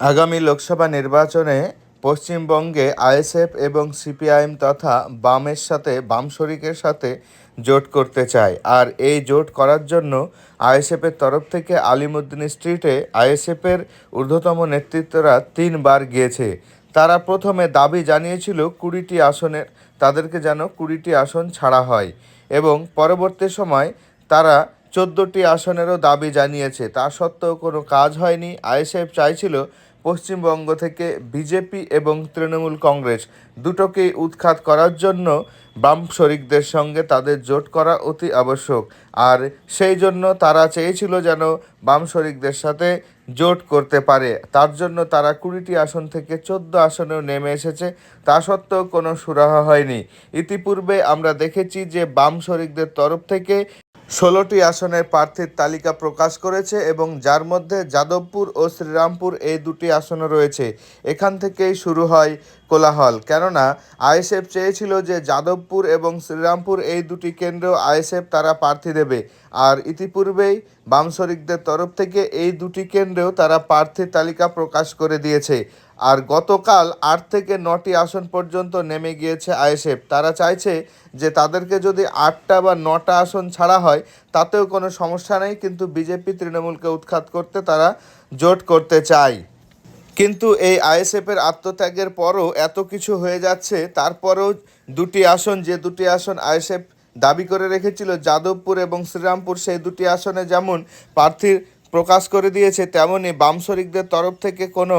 আগামী লোকসভা নির্বাচনে পশ্চিমবঙ্গে আইএসএফ এবং সিপিআইএম তথা বামের সাথে, বাম শরিকের সাথে জোট করতে চায়। আর এই জোট করার জন্য আইএসএফের তরফ থেকে আলিমুদ্দিন স্ট্রিটে আইএসএফের ঊর্ধ্বতম নেতৃত্বরা তিনবার গিয়েছে। তারা প্রথমে দাবি জানিয়েছিল কুড়িটি আসনের, তাদেরকে যেন কুড়িটি আসন ছাড়া হয় এবং পরবর্তী সময় তারা চোদ্দোটি আসনেরও দাবি জানিয়েছে। তা সত্ত্বেও কোনো কাজ হয়নি। আইএসএফ চাইছিল পশ্চিমবঙ্গ থেকে বিজেপি এবং তৃণমূল কংগ্রেস দুটোকেই উৎখাত করার জন্য বাম শরিকদের সঙ্গে তাদের জোট করা অতি আবশ্যক। আর সেই জন্য তারা চেয়েছিল যেন বাম শরিকদের সাথে জোট করতে পারে। তার জন্য তারা কুড়িটি আসন থেকে চোদ্দ আসনেও নেমে এসেছে। তা সত্ত্বেও কোনো সুরাহা হয়নি। ইতিপূর্বে আমরা দেখেছি যে বাম শরিকদের তরফ থেকে ষোলোটি আসনের প্রার্থীর তালিকা প্রকাশ করেছে এবং যার মধ্যে যাদবপুর ও শ্রীরামপুর এই দুটি আসনও রয়েছে। এখান থেকেই শুরু হয় কোলাহল। কেননা, আইএসএফ চেয়েছিল যে যাদবপুর এবং শ্রীরামপুর এই দুটি কেন্দ্রেও আইএসএফ তারা প্রার্থী দেবে। আর ইতিপূর্বেই বাম শরিকদের তরফ থেকে এই দুটি কেন্দ্রেও তারা প্রার্থীর তালিকা প্রকাশ করে দিয়েছে। আর গতকাল আট থেকে নটি আসন পর্যন্ত নেমে গিয়েছে আইএসএফ। তারা চাইছে যে তাদেরকে যদি আটটা বা নটা আসন ছাড়া হয়, তাতেও কোনো সমস্যা নেই, কিন্তু বিজেপি তৃণমূলকে উৎখাত করতে তারা জোট করতে চায়। কিন্তু এই আইএসএফের আত্মত্যাগের পরও এত কিছু হয়ে যাচ্ছে, তারপরেও দুটি আসন, যে দুটি আসন আইএসএফ দাবি করে রেখেছিল, যাদবপুর এবং শ্রীরামপুর, সেই দুটি আসনে যেমন প্রার্থীর প্রকাশ করে দিয়েছে তেমনই বাম শরিকদের তরফ থেকে কোনো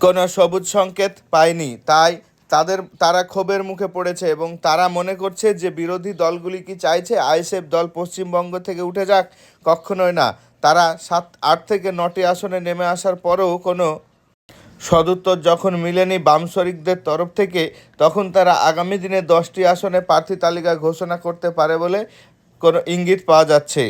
কোনো সবুজ সংকেত পায়নি। তাই তাদের, তারা ক্ষোভের মুখে পড়েছে এবং তারা মনে করছে যে বিরোধী দলগুলি কি চাইছে আইএসএফ দল পশ্চিমবঙ্গ থেকে উঠে যাক? কখনোই না। তারা সাত, আট থেকে নটি আসনে নেমে আসার পরেও কোনো সদুত্তর যখন মিলেনি বাম শরিকদের তরফ থেকে, তখন তারা আগামী দিনে দশটি আসনে প্রার্থী তালিকা ঘোষণা করতে পারে বলে কোনো ইঙ্গিত পাওয়া যাচ্ছে।